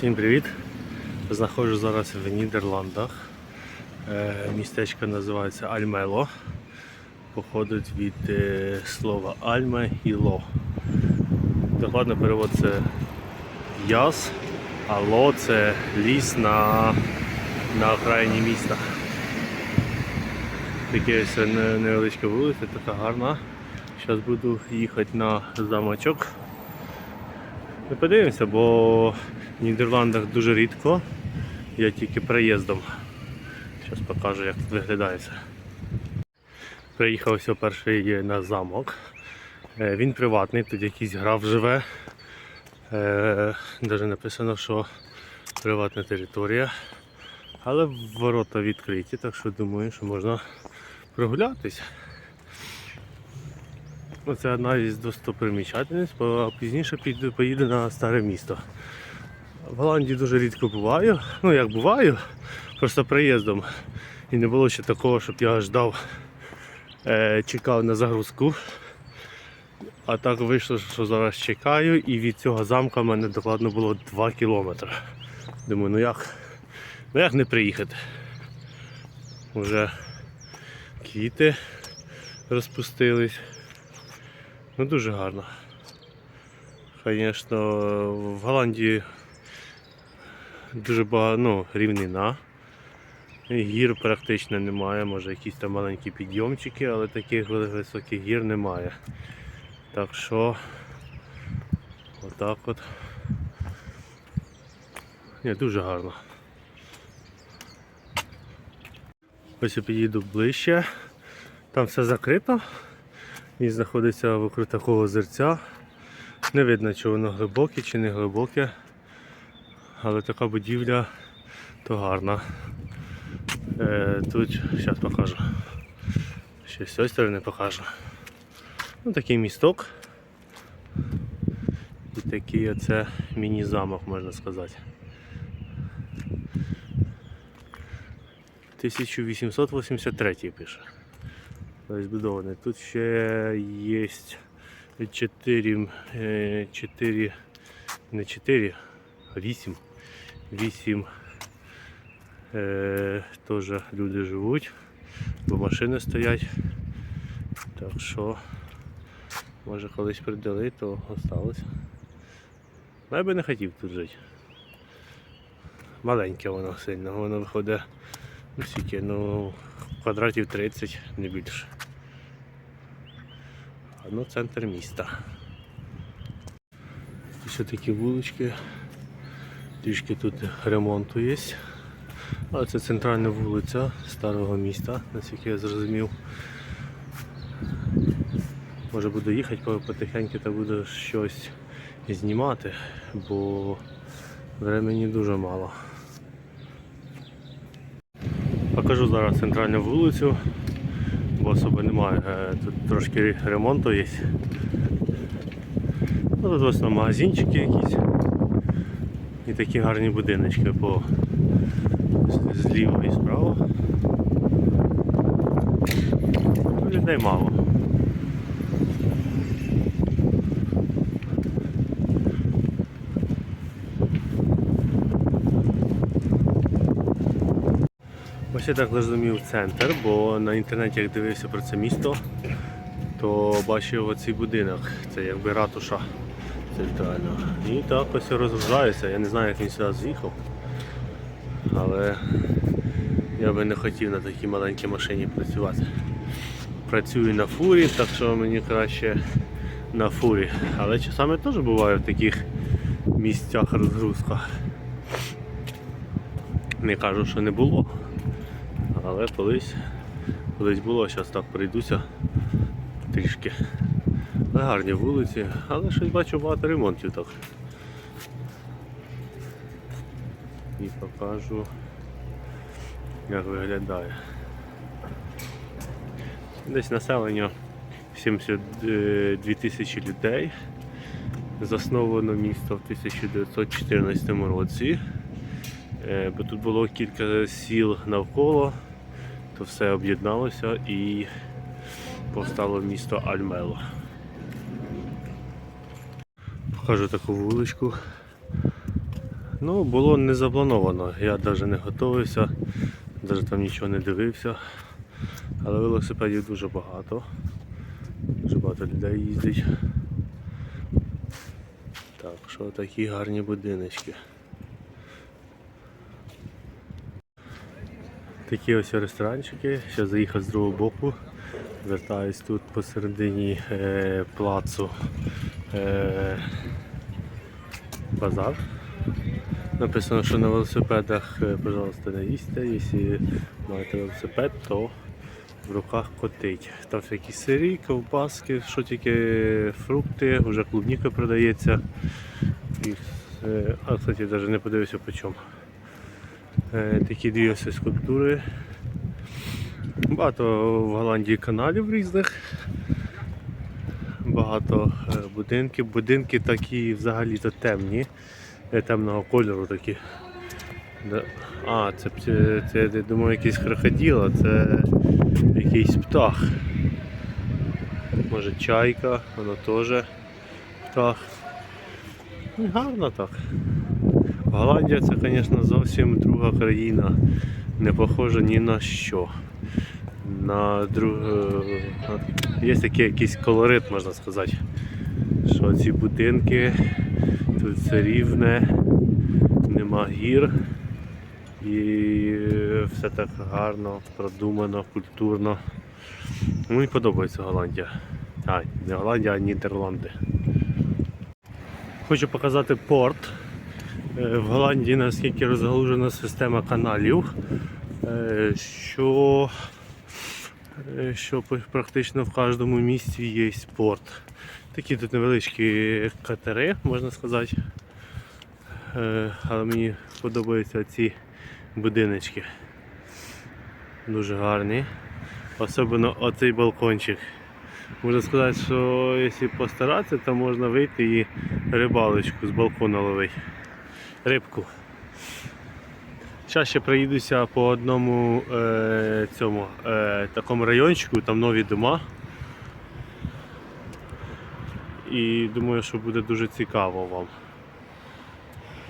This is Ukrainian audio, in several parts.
Всім привіт! Знаходжу зараз в Нідерландах. Е, Містечко називається Альмело. Походить від е, слова Альме і Ло. Докладний перевод це яс, а ло це ліс на, на окраїні міста. Таке ось не- невеличка вулиця, така гарна. Зараз буду їхати на замочок. Ми подивимося, бо в Нідерландах дуже рідко. Я тільки приїздом. Зараз покажу, як тут виглядає все. Приїхав ось перший на замок. Е, Він приватний, тут якийсь граф живе. Е, Даже написано, що приватна територія. Але ворота відкриті, так що думаю, що можна прогулятись. Ну, Це одна із достопримічательниць, а пізніше поїду на старе місто. В Голландії дуже рідко буваю. Ну як буваю, просто приїздом. І не було ще такого, щоб я ждав, е, чекав на загрузку. А так вийшло, що зараз чекаю, і від цього замка в мене докладно було 2 кілометри. Думаю, ну як, ну як не приїхати? Уже квіти розпустились. Ну дуже гарно. Звісно, в Голландії дуже багато ну, рівнина. Гір практично немає, може якісь там маленькі підйомчики, але таких високих гір немає. Так що отак от. Ні, дуже гарно. Ось я підійду ближче. Там все закрито. Він знаходиться вокруг такого озерця. Не видно, чи воно глибоке чи не глибоке. Але така будівля то гарна. Е, тут зараз покажу. Ще з цієї сторони покажу. Ну, такий місток. І такий оце міні-замок, можна сказати. 1883 пише. Збудований. Тут ще є 4, 4 не 4, а 8. 8 е, теж люди живуть, бо машини стоять. Так що, може колись придали, то осталось. Ну, Я би не хотів тут жити. Маленьке воно сильно, воно виходить ну, скільки, ну, квадратів 30, не більше. А ну центр міста. Ще такі вулички. Трішки тут ремонту є. Але це центральна вулиця старого міста, наскільки я зрозумів. Може буду їхати по- потихеньку та буду щось знімати, бо времени дуже мало. Покажу зараз центральну вулицю, бо особи немає. Е, Тут трошки ремонту є. Ну, тут в магазинчики якісь. І такі гарні будиночки по зліва і справа. Ну, людей мало. Ось я так зрозумів центр, бо на інтернеті як дивився про це місто, то бачив оцей будинок. Це якби ратуша центральна. І так ось розгружаюся. Я не знаю, як він сюди з'їхав. Але я би не хотів на такій маленькій машині працювати. Працюю на фурі, так що мені краще на фурі. Але часами теж буває в таких місцях розгрузка. Не кажу, що не було. Але колись, колись було, зараз так прийдуся трішки. Але гарні вулиці, але щось бачу багато ремонтів так. І покажу, як виглядає. Десь населення 72 тисячі людей. Засновано місто в 1914 році. Е, Бо тут було кілька сіл навколо, то все об'єдналося і повстало місто Альмело. Покажу таку вуличку. Ну, було не заплановано. Я навіть не готувався, навіть там нічого не дивився. Але велосипедів дуже багато. Дуже багато людей їздить. Так, що такі гарні будиночки. Такі ось ресторанчики. Ще заїхав з другого боку. Вертаюсь тут посередині е, плацу базар. Написано, що на велосипедах, е, пожалуйста, не їсти. Якщо маєте велосипед, то в руках котить. Там всякі сирі, ковбаски, що тільки фрукти, вже клубніка продається. І, е, а, кстати, навіть не подивився по чому. Е, Такі дві ось скульптури. Багато в Голландії каналів різних. Багато е, будинків. Будинки такі взагалі-то темні, е, темного кольору такі. А, це, це, це я думаю, якийсь крокодил, а це якийсь птах. Може чайка, воно теж птах. Ну, гарно так. Голландія це, звісно, зовсім друга країна. Не похожа ні на що. На друг... е, Є такий якийсь колорит, можна сказати. Що ці будинки, тут все рівне, нема гір. І все так гарно, продумано, культурно. Мені подобається Голландія. А, не Голландія, а Нідерланди. Хочу показати порт. Е, В Голландії наскільки розгалужена система каналів, е, що, що практично в кожному місті є порт. Такі тут невеличкі катери, можна сказати. Е, Але мені подобаються ці будиночки. Дуже гарні. Особливо оцей балкончик. Можна сказати, що якщо постаратися, то можна вийти і рибалочку з балкона ловити. Рибку. Зараз ще проїдуся по одному е, цьому е, такому райончику, там нові дома. І думаю, що буде дуже цікаво вам.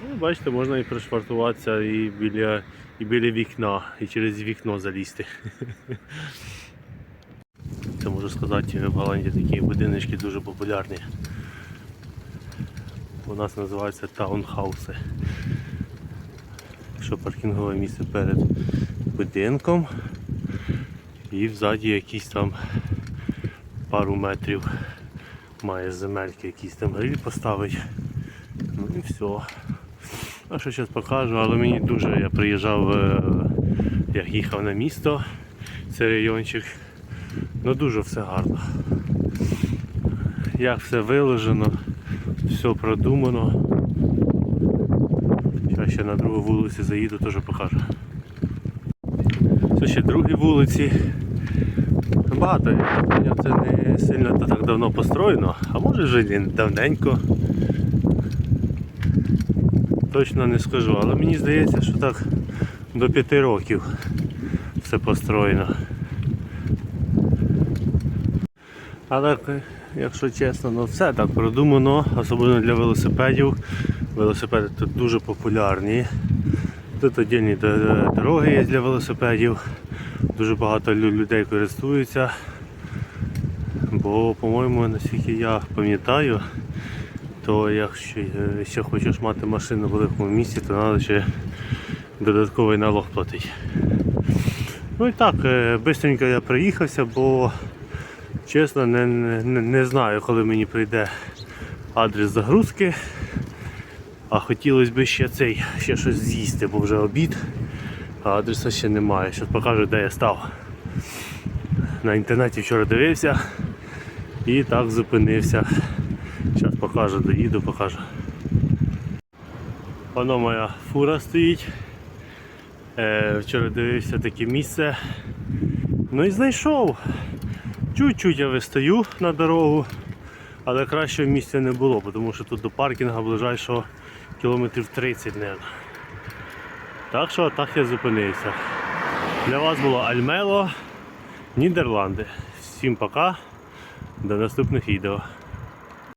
Ну, бачите, можна і пришвартуватися і біля, і біля вікна, і через вікно залізти. Це можу сказати, в Голландії такі будиночки дуже популярні. У нас називаються таунхауси. Що паркінгове місце перед будинком і взаді якісь там пару метрів має земельки, якісь там гриль поставить. Ну і все. А що зараз покажу, але мені дуже, я приїжджав, е, як їхав на місто, цей райончик. Ну дуже все гарно. Як все виложено, все продумано. Ще на другу вулицю заїду, теж покажу. Це ще другі вулиці. Багато, це не сильно так давно построєно, а може вже давненько. Точно не скажу, але мені здається, що так до п'яти років все построєно. Але якщо чесно, ну все так продумано, особливо для велосипедів. Велосипеди тут дуже популярні. Тут отдільні дороги є для велосипедів. Дуже багато людей користуються. Бо, по-моєму, наскільки я пам'ятаю, то якщо е, ще хочеш мати машину в великому місті, то треба ще додатковий налог платити. Ну і так, е, бистренько я приїхався, бо чесно не, не, не знаю, коли мені прийде адрес загрузки. А хотілося б ще цей, ще щось з'їсти, бо вже обід, а адреса ще немає. Зараз покажу, де я став. На інтернеті вчора дивився і так зупинився. Зараз покажу, доїду, покажу. Воно моя фура стоїть. Е, вчора дивився таке місце. Ну і знайшов. Чуть-чуть я вистаю на дорогу, але кращого місця не було, тому що тут до паркінгу ближайшого кілометрів 30, мабуть. Так що так я зупинився. Для вас було Альмело, Нідерланди. Всім пока, до наступних відео.